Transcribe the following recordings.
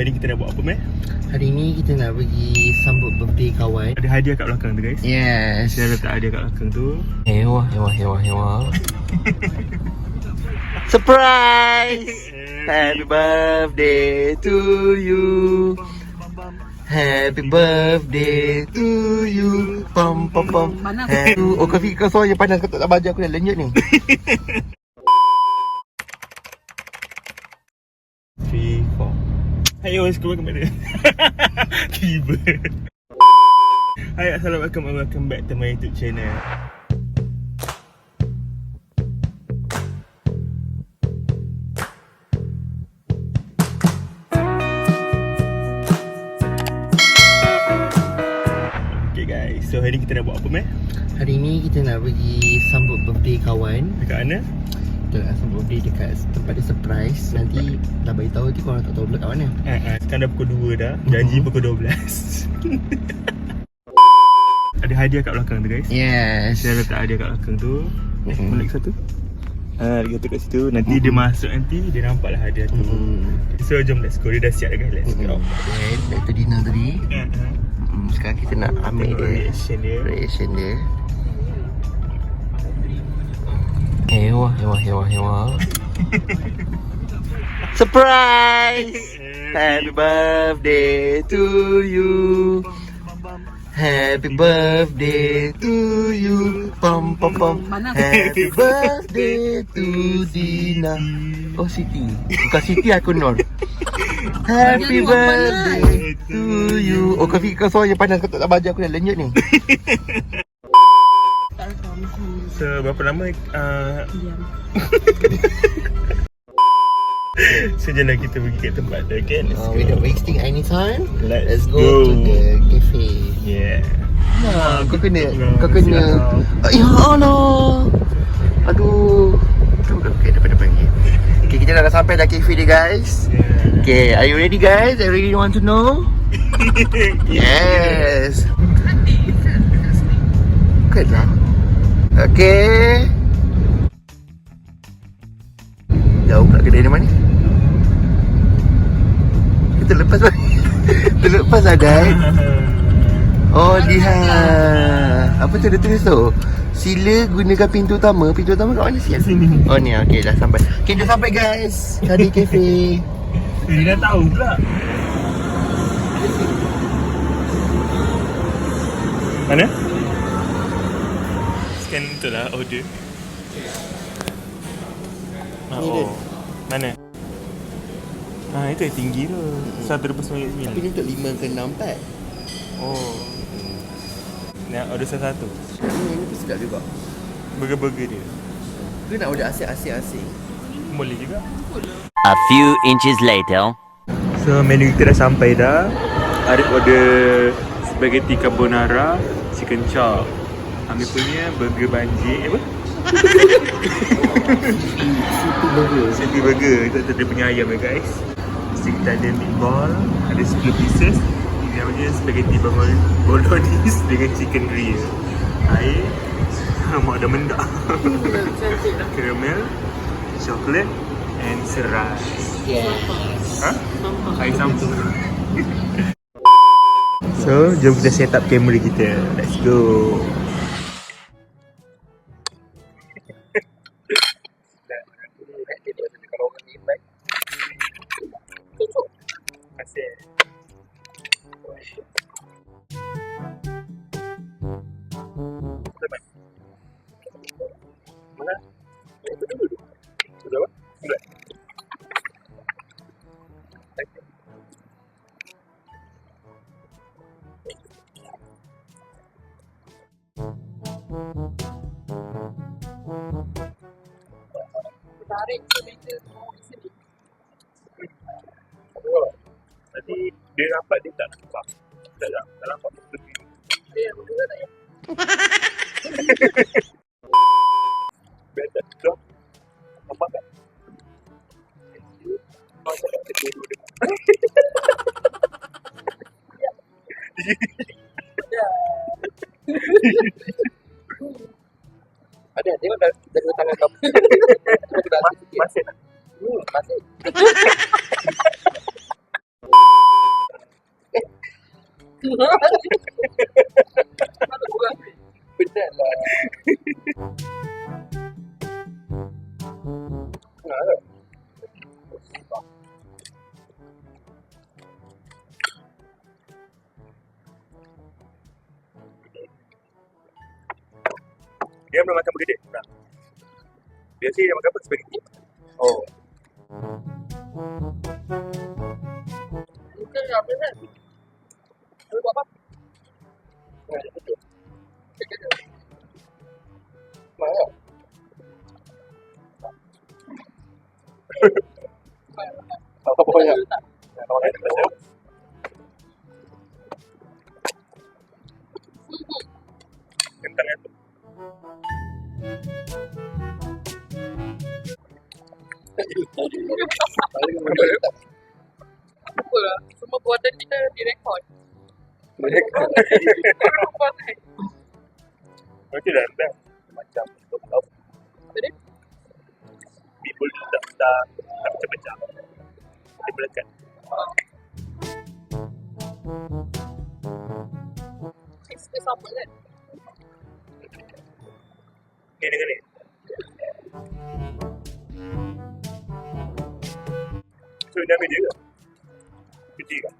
hari ni kita nak buat apa meh? Hari ni kita nak pergi sambut birthday kawan. Ada hadiah kat belakang tu guys. Yes. Saya letak hadiah kat belakang tu. Hewa, hewa, hewa, hewa Surprise! Happy birthday to you. Happy birthday to you. Pom pom pom. Happy Oh kau fikir kau seorang yang panas. Kau tak baju aku dah lenyut ni Guys, welcome back to Tiba. Hai, Assalamualaikum and welcome back to my YouTube channel. Okay guys, so hari ni kita nak buat apa meh? Hari ni kita nak pergi sambut birthday kawan Dekat mana? Kita nak sambut birthday dekat tempat dia surprise Nanti dah beritahu nanti korang tak tahu pula kat mana Ah, ah, sekarang dah pukul 2 dah. Janji Mhm. pukul 12. Ada hadiah kat belakang tu guys. Yes Saya letak hadiah kat belakang tu. Eh, Mhm. balik satu. Ah, dia kat situ. Nanti dia masuk nanti dia nampak lah hadiah tu. Hmm. So jom let's go. Dia dah siap dah guys. Let's go. Okay, back to dinner tadi. Hmm, Sekarang kita nak ambil dia reaction dia. Reaction dia Hewa, hewa, hewa, hewa. Surprise! Happy birthday to you. Happy birthday to you. Pom pom pom. Happy birthday to Dina. Oh Siti. Bukan Siti aku Nur. Happy birthday to you. Oh kau fikir kau seorang yang panas Kau tak baju aku dah lenyut ni So berapa lama uh, So jomlah kita pergi kat tempat tu okay? Let's uh, go. Without wasting any time Let's Let's go, go. to the cafe. Yeah. Nah, kau kena Kau kena siap. Ya Allah. Aduh. Aduh, okay, depan-depan ni Okay, kita dah sampai dah cafe dia guys. Yeah. Okay, are you ready guys? I really want to know. Yes. Bukan lah Okay Jauh pula kedai dia mana Kita lepas Kita lepas lah guys Oh lihat. Apa tu dia tulis tu? Sila gunakan pintu utama. Pintu utama kat mana sih? Sini. Oh ni. Okay dah sampai. Okay dah sampai guys. Kadi Cafe. Dia dah tahu pula. Mana? Lah. Order ah, Ni dia. oh. Mana? Ah itu yang tinggi tu. Tapi 1.99 ni untuk 5 ke 6 pack. Oh. Nak order satu-satu? Ni ni pun sedap juga. Burger-burger dia? Ke nak order asyik-asyik-asyik Boleh juga. A few inches later. So menu kita dah sampai dah. Arif order Spaghetti carbonara Chicken chop Ambil punya burger banjir Apa? Itu burger City burger. Itu ada punya ayam ya guys. Mesti kita ada meatball Ada 10 pieces. Ini namanya spaghetti bolo- bolognese Dengan chicken grill. Air Mak dah mendak. Caramel Coklat And serai Yes. Ha? Air sampur So, jom kita set up kamera kita. Let's go Nanti dia nampak dia tak nampak Ada, dia dah dari tangan kamu. Masih tak? Hmm, masih. Eh. Dia belum makan bergedil. Nah. Biasa dia makan apa? Spaghetti. Oh. Bukan apa kan? Lu buat apa? Nah, betul. Mana? Apa banyak? Kalau lain tak ada. Kentang itu. Apa lah? Semua buatan kita direkod. Buatan. Macam dah dah. Macam blok-blok. Jadi, People tak tak pecah-pecah. Dia melekat. fix ke sama kan? Ni dengan ni. So, dia ambil dia ke? Cuci ke?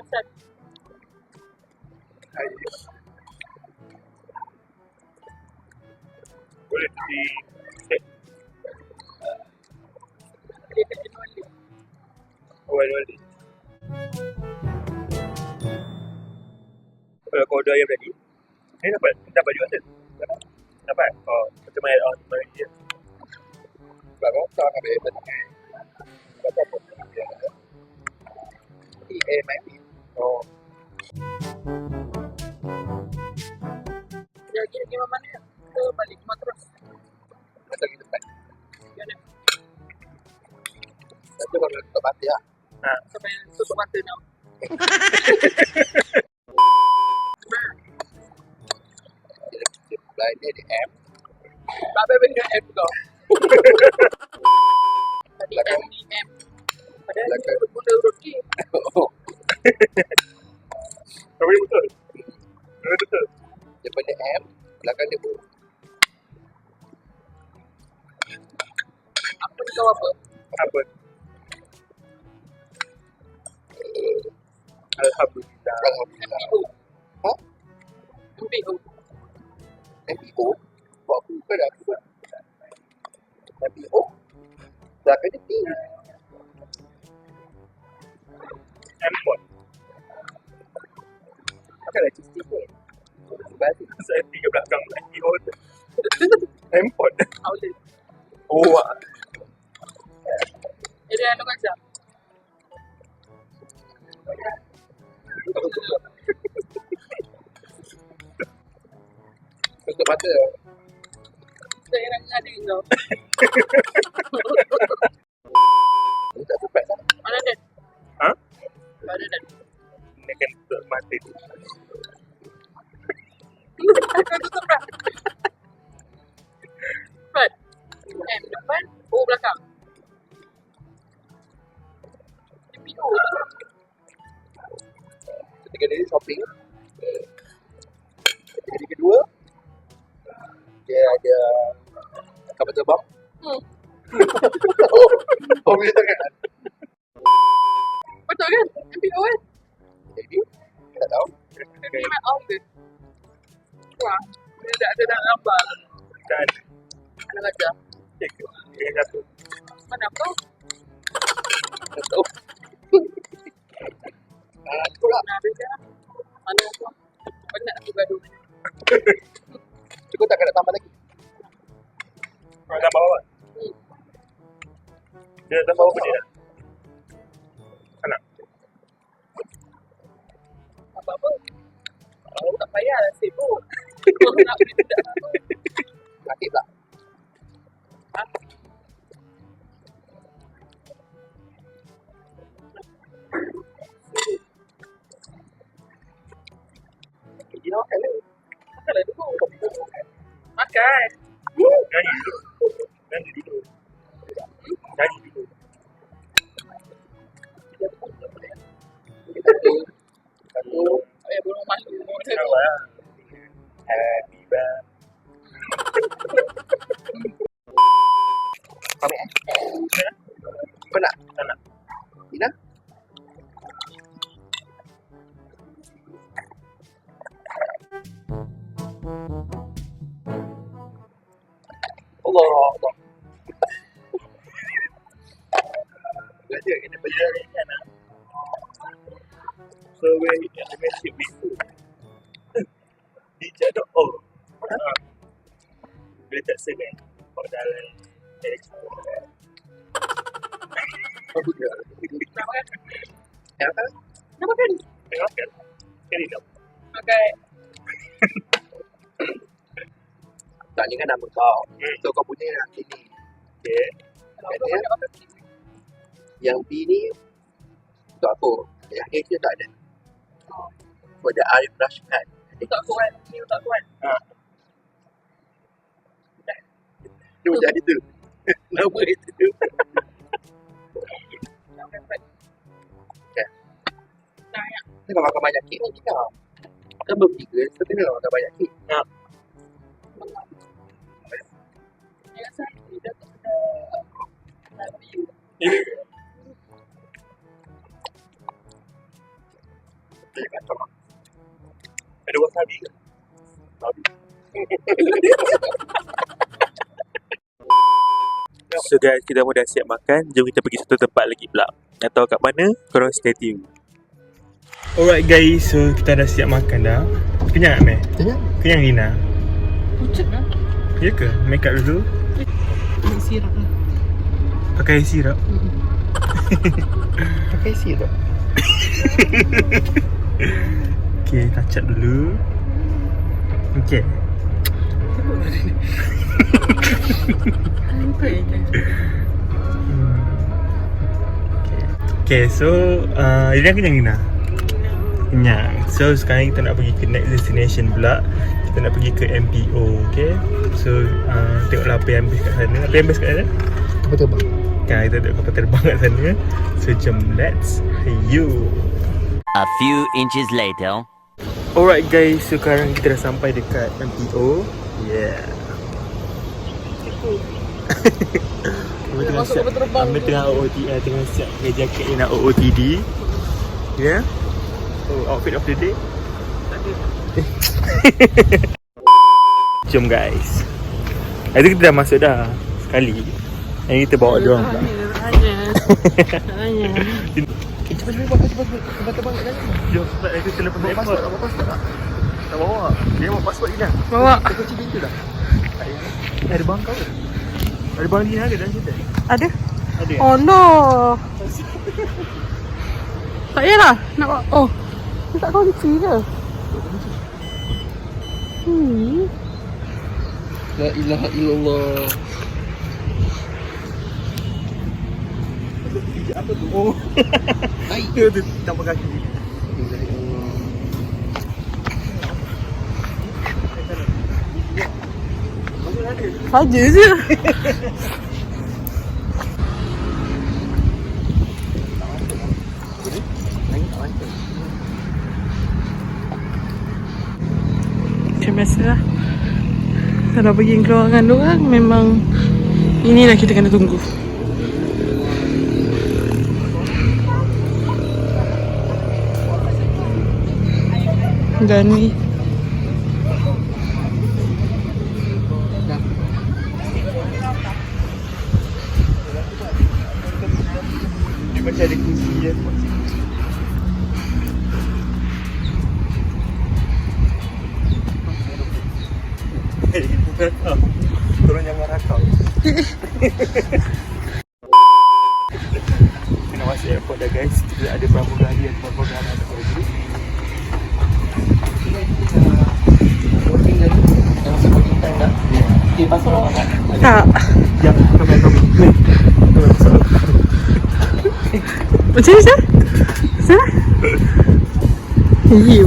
Asal Boleh cuci set. dia Kalau kau order ayam tadi, ni dapat dapat juga set. Dapat? Oh, macam mana oh, macam dia. Sebab kau tak nak ambil benda. Apa? Ni eh main ni. Oh. Dia lagi lagi mana? Ke balik rumah terus. Masa kita tempat. Ada Tapi baru tutup mati lah. sampai tutup mata now. Sebelah ni ada M. Tak apa benda M kau. Tadi M ni M. Padahal ni Belakang. benda roti. Oh. Kau boleh betul? Boleh betul? M. Belakang dia pun. Apa ni kau apa? Apa? Alhamdulillah. Alhamdulillah. Ha? MPO. MPO. Buat aku bukan dah aku buat. MPO. Belakang dia P. Handphone. Takkanlah cuci pun. Sebab tu. Saya tinggal belakang lagi. Oh, handphone. Outlet. Oh, ah. Area anu kaca. Tutup mata. Saya nak ada kau. oh, oh boleh tangan. Betul kan? MPO kan? Jadi, tak tahu. Dia memang out ke? Wah, dia tak ada dalam gambar. Dan Anak kaca. dengan satu. Mana kau? Tak tahu. Ah, tu lah. Mana kau? Penat aku gaduh. Cukup tak nak tambah lagi. Kau nak tambah apa? Hmm. Dia nak tambah apa dia? Anak. Apa-apa. Aku tak payah lah sibuk. Kau nak beli tidak apa. Sakit tak? Ha? Pergi nak makan ni. Makan lah dulu. Makan. Nyanyi dulu. Nyanyi dulu. Cadê? Cadê? Cadê? Cadê? Cadê? Cadê? Cadê? So where yang dengan ship itu Di jadok oh. Bila tak senang Kau dalam ya. Nak makan? Ya kan? Nak makan? Tengok kan Sekali tak ni kan nama kau. Hmm. So kau punya yang sini. Okay Dia- apa? Yang B ni untuk aku. Yang A dia tak ada. The eye brush kan. Tak kuat. Ni tak kuat. Dia macam itu. Nama itu. Nak makan. Nak ya. Banyak kek ni kau. Kan bertiga, so kena makan banyak kek. Ya, saya tidak Dia kacau. Ada wasabi ke? Wasabi So guys, kita pun dah siap makan. Jom kita pergi satu tempat lagi pula. Nak tahu kat mana? Korang stay tune. Alright guys, so kita dah siap makan dah. Kenyang tak Meh? Kenyang. Kenyang Rina? pucat lah. Ya ke? Make up dulu. Ini sirap lah. Pakai sirap. Pakai sirap. Okay, kacap dulu. Okay. Okay. Okay, so uh, Rina kenyang Rina? Kenyang. So sekarang kita nak pergi ke next destination pula. Kita nak pergi ke MPO, okay? So uh, tengoklah apa yang best kat sana. Apa yang best kat sana? Apa tu bang? Kan kita tengok kapal terbang kat sana. So jom let's you. A few inches later. Alright guys, so sekarang kita dah sampai dekat MPO. Yeah. Tengah Masuk siap, terbang. kami tengah OOT, uh, tengah siap pakai jaket yang nak OOTD. Yeah. Oh, outfit of the day. Jom guys. Itu kita dah masuk dah sekali. Yang kita bawa dia orang pula. Hanya. Hanya. Eh, cepat cepat kat dalam. Sebab Bawa bawa tak? Tak bawa. Dia bawa pasport ni dah. Bawa. Dia kunci pintu dah. Tak ada bangkau ke? Ada bang Lina ke dalam cerita? Ada? Ada. Oh no. Tak payahlah. Nak bawa. Oh. Dia tak kunci ke? Hmm. La ilaha illallah. Apa tu? Oh. Hai. Dia tu tapak kaki. Saja je. Macam biasa lah. Kalau pergi keluar dengan orang memang inilah kita kena tunggu. Dan ni Dia macam ada kursi ya. Rakau. Kena masuk airport dah guys. Kita ada pramugari atau pramugara tak? tak. Yang kami kami. Kami masuk. Macam mana? Macam mana? You.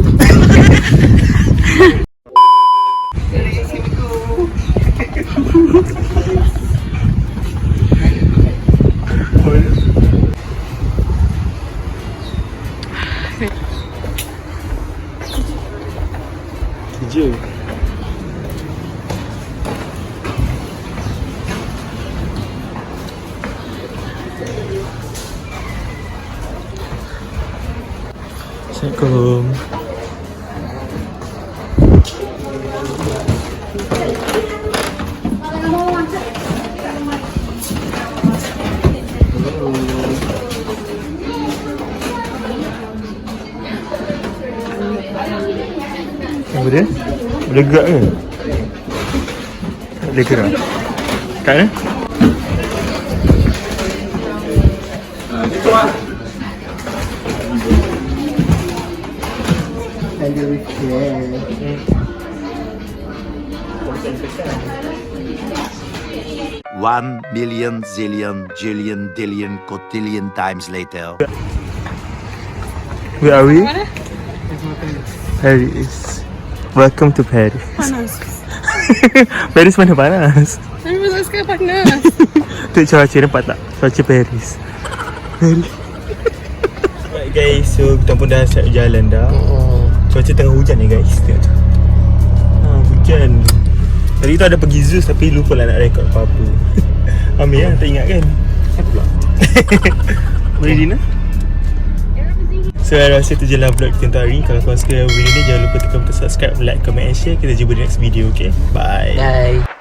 Apa dia? Boleh gerak ke? Tak boleh gerak Kat eh? One million zillion jillion dillion cotillion times later. Where are we? Paris Welcome to Paris Panas. Paris mana panas? Tapi pasal sekarang panas. Tu cuaca nampak tak? Cuaca Paris Paris Right guys, so kita pun dah start jalan dah Cuaca tengah hujan ni guys Tengok tu ha, Hujan Tadi tu ada pergi Zeus tapi lupa lah nak rekod apa-apa Ambil lah, tak ingat kan? Apa Boleh Dina? So I rasa tu je lah vlog kita untuk hari Kalau korang suka video ni Jangan lupa tekan butang subscribe, like, comment and share. Kita jumpa di next video okay? Bye. Bye